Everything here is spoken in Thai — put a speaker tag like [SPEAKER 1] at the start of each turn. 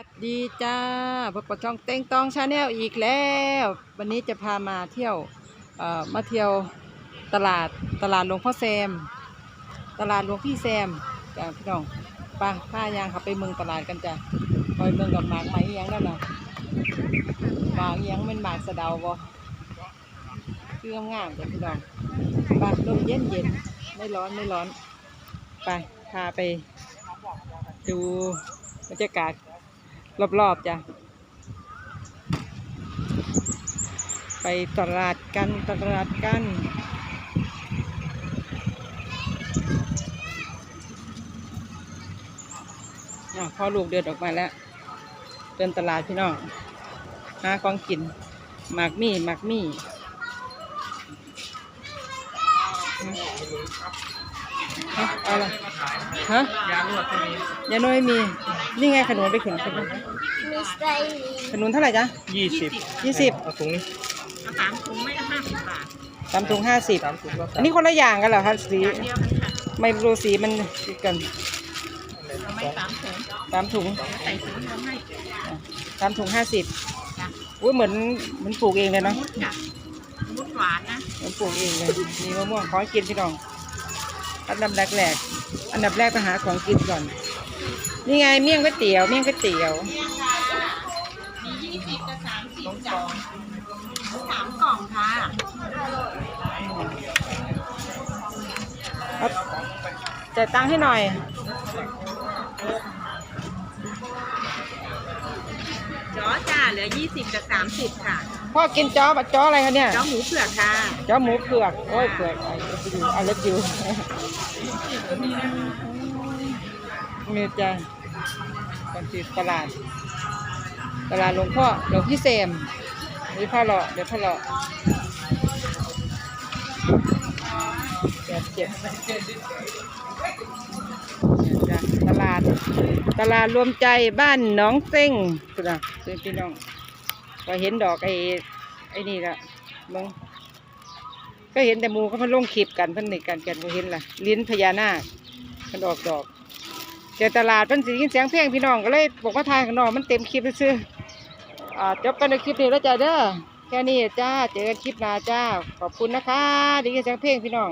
[SPEAKER 1] สวัสดีจ้าพบกับช่องเต้งตองชาแนลอีกแล้ว วันนี้จะพามาเที่ยวมาเที่ยวตลาดตลาดหลวงพ่อแซม ตลาดหลวงพี่แซมจ้าพี่น้องไป้าป้ายางขับไปเมืองตลาดกันจ้ะคอยเมืองกับหมากไหมอิหยังนั่นน่ะหมากยังเป็นหมากสะเดาบ่คืองามจ้ะพี่น้องไป้าลมเย็นเย็นไม่ร้อนไม่ร้อน ไปพาไปดูบรรยากาศ รอบๆจ้ะ ไปตลาดกันตลาดกันอ่อลูกเดินออกมาแล้ว เดินตลาดพี่น้องหาของกินหมากมี่หมากมี่ ฮะเอาละฮะ
[SPEAKER 2] ยาลวดใช่ไหม
[SPEAKER 1] ยาน้อยมี นี่ไงขนมไปขนมขนม
[SPEAKER 3] มีสไตล์
[SPEAKER 1] ขนมเท่าไหร่จ๊ะ
[SPEAKER 2] ยี่สิบ
[SPEAKER 1] ยี่สิบ
[SPEAKER 2] เอาถุงนี้
[SPEAKER 4] สามถุงไม่ห้าสิบบาท
[SPEAKER 1] สามถุงห้าสิบ
[SPEAKER 2] สามถุงแล้ว
[SPEAKER 1] อันนี้คนละอย่างกันเหรอคะสี
[SPEAKER 4] อย่างเดียวกันค่ะ
[SPEAKER 1] ไม่รู้สีมันติดกัน
[SPEAKER 4] เราไม่สามถุง
[SPEAKER 1] สามถุง
[SPEAKER 4] ใส่ถุงเดียวให้
[SPEAKER 1] สามถุงห้าสิบ
[SPEAKER 4] จ้ะ
[SPEAKER 1] อุ้ยเหมือนเหมือนปลูกเองเลยเนาะ
[SPEAKER 4] จ้ะมุดหวานนะ
[SPEAKER 1] เหมือนปลูกเองเลยมีมะม่วงขอให้กินพี่น้อง อันดับแรกแรกอันดับแรกก็หาของกินก่อน นี่ไงเมี่ยงก๋วยเตี๋ยว เมี่ยงก๋วยเตี๋ยว
[SPEAKER 4] มียี่สิบกับสามสิบจ้ะสามกล่องค่ะ
[SPEAKER 1] ครับจ่ายตังค์ให้หน่อย
[SPEAKER 4] จ้อจ้าเหลือยี่สิบกับสามสิบค่ะ
[SPEAKER 1] พ่อกินจ้อปะจ้ออะไรคะเนี่ย
[SPEAKER 4] จ้อหมูเผือกค่ะ
[SPEAKER 1] จ้อหมูเผือกโอ้ยเผือกไอ้ดูไอ้เล็บยูมีจ้ะกันที่ตลาด ตลาดหลวงพ่อหลวงพี่เซมนี่พ่อเลาะเดี๋ยวพ่อเลาะเจ็บเจ็บเนี่ยจ้ะตลาด ตลาดรวมใจบ้านหนองเซ็งคุณอะคือพี่น้อง ก็เห็นดอกไอ้ไอ้นี่ละมึงก็เห็นแต่หมูเขาเพิ่นลงคลิปกันพิ่นนี่กันกันบ่เห็นล่ะ ลิ้นพญานาคเพิ่นออกดอกเจอตลาดเพิ่นสิได้ยินเสียงเพลงพี่น้องก็เลยบอกว่าทายข้างนอกมันเต็มคลิปซื่ออ่าจบกันในคลิปนี้แล้วจ้าเด้อแค่นี้จ้าเจอกันคลิปหน้าจ้าขอบคุณนะคะด้ยินเสียงเพลงพี่น้อง